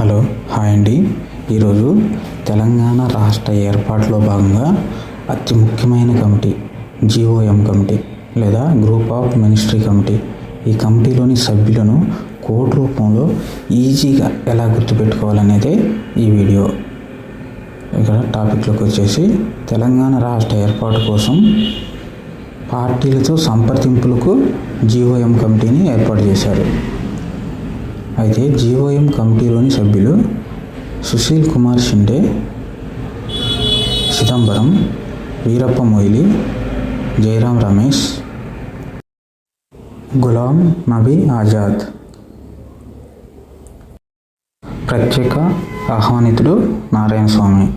Hello hi అండి. ఈరోజు తెలంగాణ రాష్ట్ర ఏర్పాటులో భాగంగా అతి ముఖ్యమైన కమిటీ జీఓఎం కమిటీ లేదా గ్రూప్ ఆఫ్ మినిస్ట్రీ కమిటీ. ఈ కమిటీలోని సభ్యులను కోడ్ రూపంలో ఈజీగా ఎలా గుర్తుపెట్టుకోవాలనేదే ఈ వీడియో. ఇక్కడ టాపిక్లోకి వచ్చేసి తెలంగాణ రాష్ట్ర ఏర్పాటు కోసం పార్టీలతో సంప్రదింపులకు జీఓఎం కమిటీని ఏర్పాటు చేశారు. అయితే జీఓఎం కమిటీలోని సభ్యులు సుశీల్ కుమార్ షిండే చిదంబరం వీరప్ప మొయిలి జయరాం రమేష్ గులాం నబీ ఆజాద్. ప్రత్యేక ఆహ్వానితుడు నారాయణ స్వామి.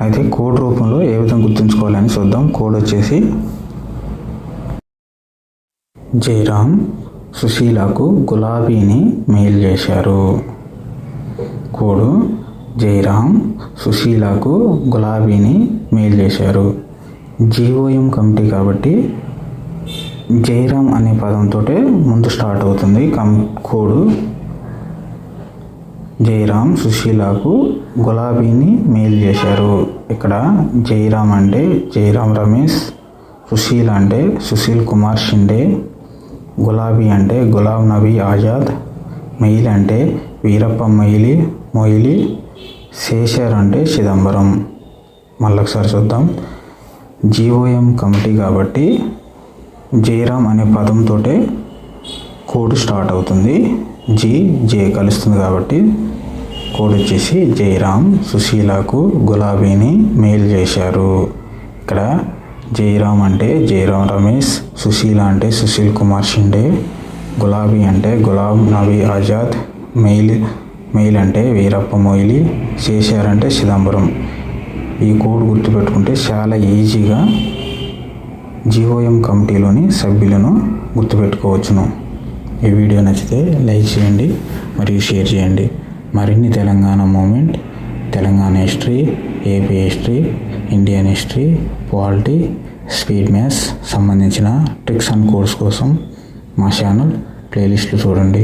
అయితే కోడ్ రూపంలో ఏ విధంగా గుర్తుంచుకోవాలని చూద్దాం. కోడ్ వచ్చేసి జయరామ్ సుశీలకు గులాబీని మెయిల్ చేశారు. కోడు జయరాం సుశీలకు గులాబీని మెయిల్ చేశారు. జీఓఎం కమిటీ కాబట్టి జయరాం అనే పదంతో ముందు స్టార్ట్ అవుతుంది. కం కోడు జయరాం సుశీలకు గులాబీని మెయిల్ చేశారు. ఇక్కడ జయరాం అంటే జయరాం రమేష్ సుశీల్ అంటే సుశీల్ కుమార్ షిండే గులాబీ అంటే గులాబ్ నబీ ఆజాద్ మెయిల్ అంటే వీరప్ప మొయిలి మొయిలి శేషర్ అంటే చిదంబరం. మళ్ళొకసారి చూద్దాం. జీఓఎం కమిటీ కాబట్టి జయరామ్ అనే పదంతో కోడ్ స్టార్ట్ అవుతుంది. జీ జే కలుస్తుంది కాబట్టి కోడ్ వచ్చేసి జయరామ్ సుశీలకు గులాబీని మెయిల్ చేశారు. ఇక్కడ జయరామ్ అంటే జయరామ్ రమేష్ సుశీల అంటే సుశీల్ కుమార్ షిండే గులాబీ అంటే గులాబ్ నబీ ఆజాద్ మెయిల్ మెయిల్ అంటే వీరప్ప మొయిలి శేషార్ అంటే చిదంబరం. ఈ కోడ్ గుర్తుపెట్టుకుంటే చాలా ఈజీగా జీఓఎం కమిటీలోని సభ్యులను గుర్తుపెట్టుకోవచ్చును. ఈ వీడియో నచ్చితే లైక్ చేయండి మరియు షేర్ చేయండి. మరిన్ని Telangana movement Telangana history AP history Indian history polity speed maths సంబంధించిన ట్రిక్స్ అండ్ కోర్స్ కోసం మా ఛానల్ ప్లేలిస్ట్లు చూడండి.